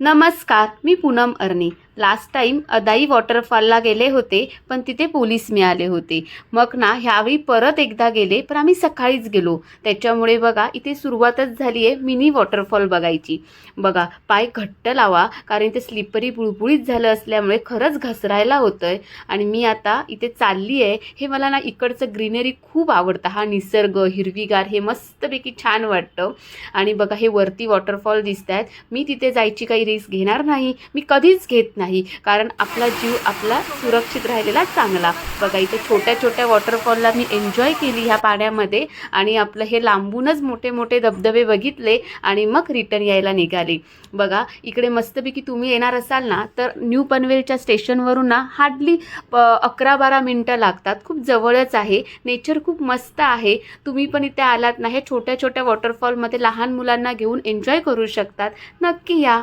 नमस्कार मी Poonam Arne. Last time Adai वॉटरफॉलला गेले होते पण तिथे पोलीस मिळाले होते. मग ना ह्यावेळी परत एकदा गेले पण आम्ही सकाळीच गेलो. त्याच्यामुळे बघा इथे सुरुवातच झाली आहे मिनी वॉटरफॉल बघायची. बघा पाय घट्ट लावा कारण इथे स्लिपरी बुळबुळीत झालं असल्यामुळे खरंच घसरायला होतं आहे आणि मी आता इथे चालली आहे. हे मला ना इकडचं ग्रीनरी खूप आवडतं. हा निसर्ग हिरवीगार हे मस्तपैकी छान वाटतं. आणि बघा हे वरती वॉटरफॉल दिसत आहेत मी तिथे जायची काही रिस्क घेणार नाही. मी कधीच घेत नाही. नाही. कारण आपला जीव आपला सुरक्षित राहिलेला चांगला. बघा इथे छोट्या छोट्या वॉटरफॉलला मी एन्जॉय केली ह्या पाण्यामध्ये आणि आपलं हे लांबूनच मोठे मोठे धबधबे बघितले आणि मग रिटर्न यायला निघाले. बघा इकडे मस्तपैकी तुम्ही येणार असाल ना तर न्यू पनवेलच्या स्टेशनवरून ना हार्डली प अकरा बारा मिनटं लागतात. खूप जवळच आहे. नेचर खूप मस्त आहे. तुम्ही पण इथे आलात ना हे छोट्या छोट्या वॉटरफॉलमध्ये लहान मुलांना घेऊन एन्जॉय करू शकतात. नक्की या.